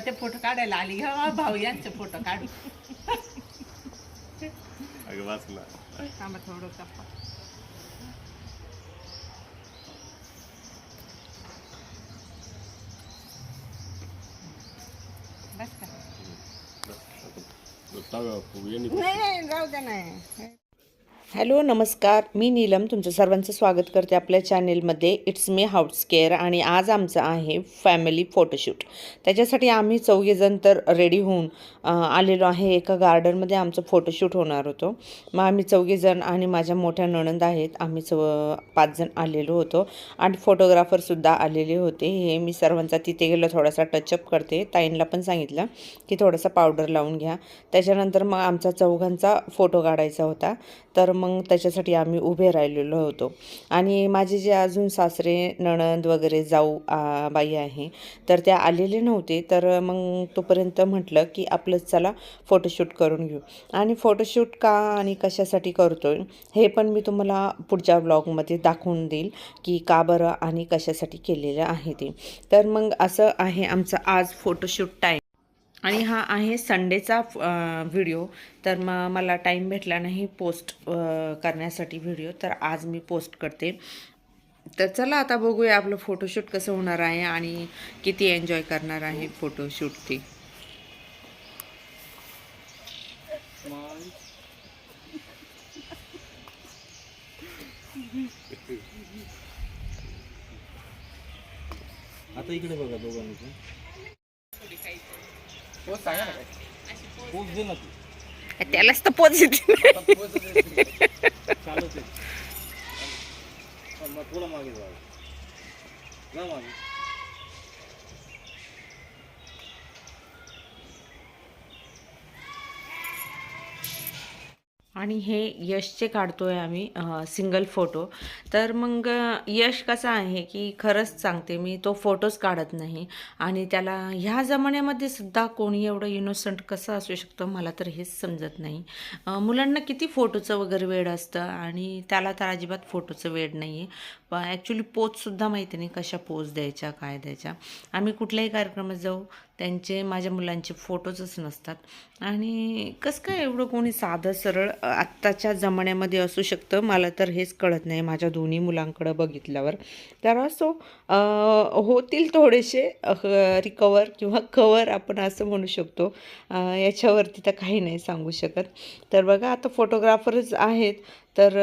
ते फोटो काढायला आली घ्या भाऊ यांचे फोटो काढू अगं वाचला थांबा थोडं कप्पा बस का नाही नाही राहू द्या नाही हॅलो नमस्कार. मी नीलम तुमचं सर्वांचं स्वागत करते आपल्या चॅनेलमध्ये. इट्स मी हाऊट्स केअर आणि आज आमचं आहे फॅमिली फोटोशूट त्याच्यासाठी आम्ही चौघेजण तर रेडी होऊन आलेलो आहे. एका गार्डनमध्ये आमचं फोटोशूट होणार होतो. मग आम्ही चौघेजण आणि माझ्या मोठ्या नणंद आहेत. आम्ही चौ पाचजण आलेलो होतो. आणि फोटोग्राफरसुद्धा आलेले होते. हे मी सर्वांचा तिथे गेलो थोडासा टचअप करते. ताईंला पण सांगितलं की थोडासा पावडर लावून घ्या. त्याच्यानंतर मग आमचा चौघांचा फोटो काढायचा होता. तर मग त्याच्यासाठी आम्ही उभे राहिलेलो होतो. आणि माझे जे अजून सासरे नणंद वगैरे जाऊ बाई आहे तर त्या आलेले नव्हते. तर मग तोपर्यंत म्हटलं की आपलं चला फोटोशूट करून घेऊ. आणि फोटोशूट का आणि कशासाठी करतोय हे पण मी तुम्हाला पुढच्या ब्लॉगमध्ये दाखवून देईल की का बरं आणि कशासाठी केलेलं आहे ते. तर मग असं आहे आमचं आज फोटोशूट टाईम आणि हा आहे संडेचा व्हिडिओ तर मग मला टाईम भेटला नाही पोस्ट करण्यासाठी व्हिडिओ तर आज मी पोस्ट करते. तर चला आता बघूया आपलं फोटोशूट कसं होणार आहे आणि किती एन्जॉय करणार आहे फोटोशूट ते. आता इकडे बघा दोघांचं पोच सांगा ना काय? पोच दे ना तू. त्यालाच तर पोच येते आता पोच दे. चालूच आहे मग थोडं मागे जा जा मागे. आणि हे यशचे काढतो आहे आम्ही सिंगल फोटो तर मग यश कसा आहे की खरंच सांगते मी तो फोटोज काढत नाही. आणि त्याला ह्या जमान्यामध्ये सुद्धा कोणी एवढं इनोसंट कसं असू शकतं मला तर हेच समजत नाही. मुलांना किती फोटोचं वगैरे वेड असतं आणि त्याला तर अजिबात फोटोचं वेड नाही आहे ॲक्च्युली पोजसुद्धा माहिती नाही कशा पोज द्यायच्या काय द्यायच्या. आम्ही कुठल्याही कार्यक्रमात जाऊ त्यांचे माझ्या मुलांचे फोटोजच नसतात. आणि कसं काय एवढं कोणी साधं सरळ आत्ताच्या जमान्यामध्ये असू शकतं? मला तर हेच कळत नाही माझ्या दोन्ही मुलांकडं बघितल्यावर. तर असो होतील थोडेसे रिकवर किंवा कवर आपण असं म्हणू शकतो. याच्यावरती तर काही नाही सांगू शकत. तर बघा आता फोटोग्राफरच आहेत तर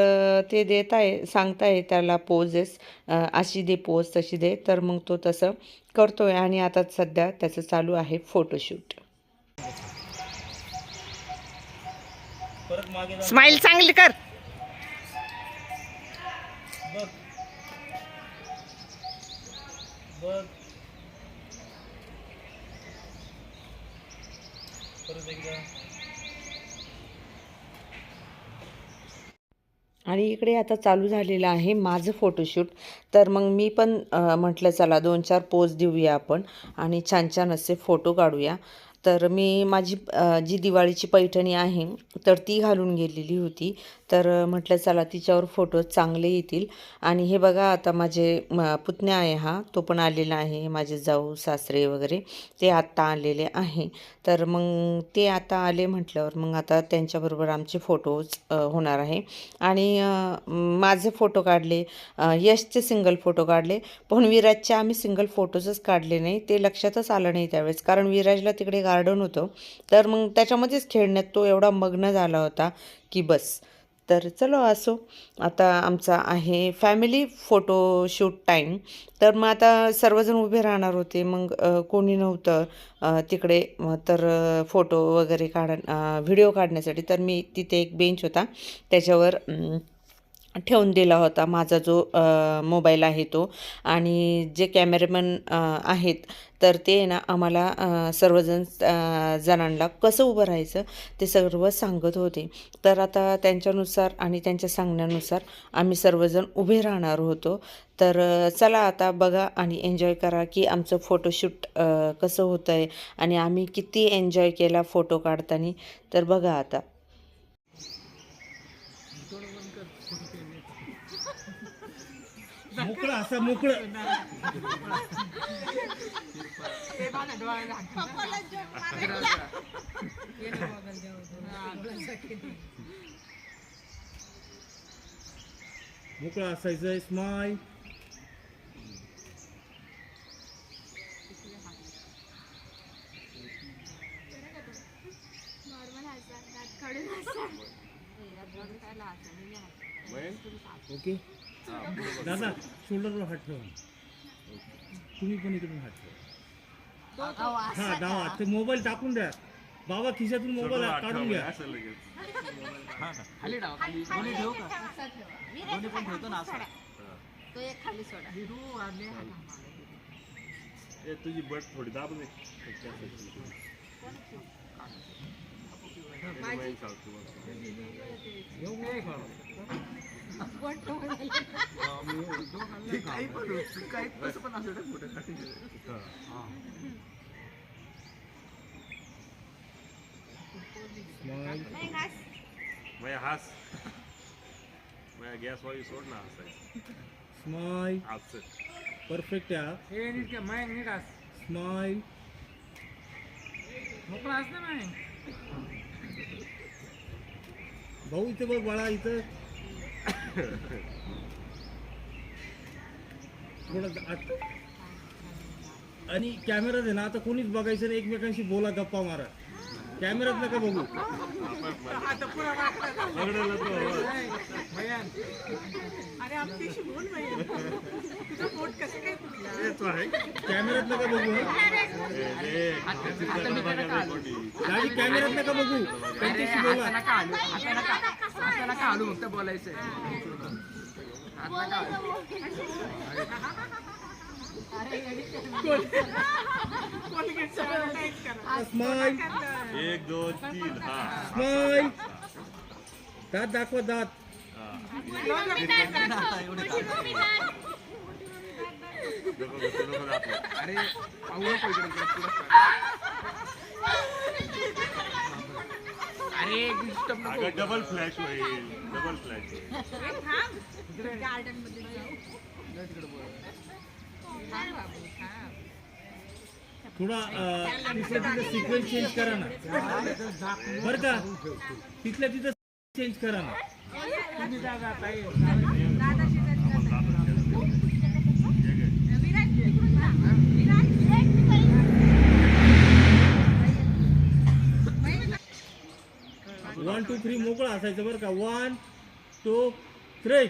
ते देत आहे सांगताय त्याला पोजेस अशी दे पोज तशी दे. तर मग तो तसं करतोय आणि आता सध्या त्याचं चालू आहे फोटोशूट स्माईल चांगली कर. बघ. बघ. परत एकदा. आणि इकडे आता चालू झालेलं आहे माझं फोटोशूट तर मग मी पण म्हटलं चला दोन चार पोज देऊया आपण आणि छान छान असे फोटो काढूया. तर मी माझी जी दिवाळीची पैठणी आहे तर ती घालून गेलेली होती. तर म्हटलं चला तिच्यावर फोटो चांगले येतील. आणि हे बघा आता माझे म, पुतण्या आहे हा तो पण आलेला आहे माझे जाऊ सासरे वगैरे ते आत्ता आलेले आहे. तर मग ते आता आले म्हटल्यावर मग आता त्यांच्याबरोबर आमचे फोटोज होणार आहे. आणि माझे फोटो काढले यशचे सिंगल फोटो काढले पण विराजचे आम्ही सिंगल फोटोजच काढले नाही ते लक्षातच आलं नाही त्यावेळेस. कारण विराजला तिकडे गार्डन होतं. तर मग त्याच्यामध्येच खेळण्यात तो एवढा मग्न झाला होता की बस. तर चलो असो. आता आमचा आहे फॅमिली फोटोशूट टाईम तर मग आता सर्वजण उभे राहणार होते. मग कोणी नव्हतं तिकडे. तर फोटो वगैरे काढ व्हिडिओ काढण्यासाठी. तर मी तिथे एक बेंच होता. त्याच्यावर ठेवून दिला होता माझा जो मोबाईल आहे तो. आणि जे कॅमेरामॅन आहेत तर ते ना आम्हाला सर्वजण जणांना कसं उभं राहायचं ते सर्व सांगत होते. तर आता त्यांच्यानुसार आणि त्यांच्या सांगण्यानुसार आम्ही सर्वजण उभे राहणार होतो. तर चला आता बघा आणि एन्जॉय करा की आमचं फोटोशूट कसं होतं आहे आणि आम्ही किती एन्जॉय केला फोटो काढताना. तर बघा आता. मोकळं असं मोकळं मोकळं असायचं स्माईल नॉर्मल दादा शोल्डरवर हात ठेवा तुम्ही पण इकडून हात ठेवा हा डावा ते मोबाईल टाकून द्या बाबा खिशातून मोबाईल काढून घ्या असं लगेच खाली डाव खाली दोन्ही ठेवू का दोन्ही पण ठेवतो ना असं तो एक खाली सोडा ए तुझी बट थोडी दाब दे काही पण काही कसं पण हास गॅस वायू सोड ना हसायचं स्माईल परफेक्ट आहे हे. नीट घे, मग नीट हास स्माईल मोकळा हास ना मग. भाऊ इथे बघ बाळा इथं. थोडं आत आणि कॅमेरात आहे ना आता कोणीच बघायचं नाही एकमेकांशी बोला गप्पा मारा कॅमेरात नका बघू पगडलं तो. अरे तुझा पोट कसं काय आहे कॅमेरात नका बघू हं. ए, ए, त्याची कला बघायला कोणी. दादी कॅमेरात नका बघू त्यांच्याशी बोला आता नका नका हालू, फक्त बोलायचंय. एक दोन तीन स्माईल दात दाखवा दात. अरे अगं डबल फ्लॅश होईल. डबल फ्लॅश होईल. गार्डनमध्ये जाऊ. थोडा तिथल्या तिथं सिक्वेन्स चेंज करा ना. बरं का? तिथल्या तिथं चेंज करा ना. टू थ्री मोकळं असायचं बरं का. वन टू थ्री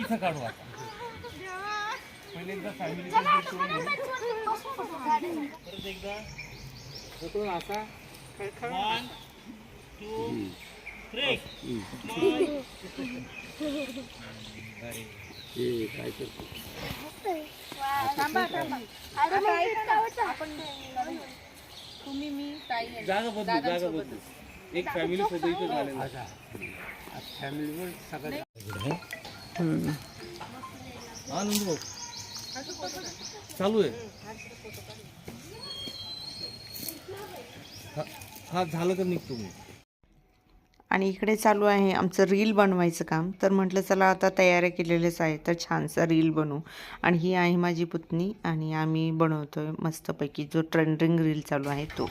इथं काढू आता. पहिले एकदा फॅमिली परत एकदा. वन टू थ्री तुम्ही मी ताई आहे. जागा बदलू जागा बदलू. एक फॅमिली फोटो इथं झालेला हा नंदू भाऊ. चालू आहे. हा- हा झालं तर निघतो मी. आणि इकडे चालू आहे आमचं रील बनवायचं काम. तर म्हटलं चला आता तयाऱ्या केलेल्याच आहे तर छानसा रील बनवू. आणि ही आहे माझी पुतणी आणि आम्ही बनवतोय मस्तपैकी जो ट्रेंडिंग रील चालू आहे तो.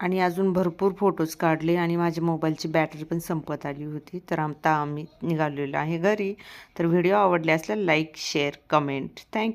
आणि अजून भरपूर फोटोज काढले आणि माझ्या मोबाईलची बॅटरी पण संपत आली होती. तर आता आम्ही निघालेलो आहे घरी. तर व्हिडिओ आवडले असल्यास लाईक शेअर कमेंट थँक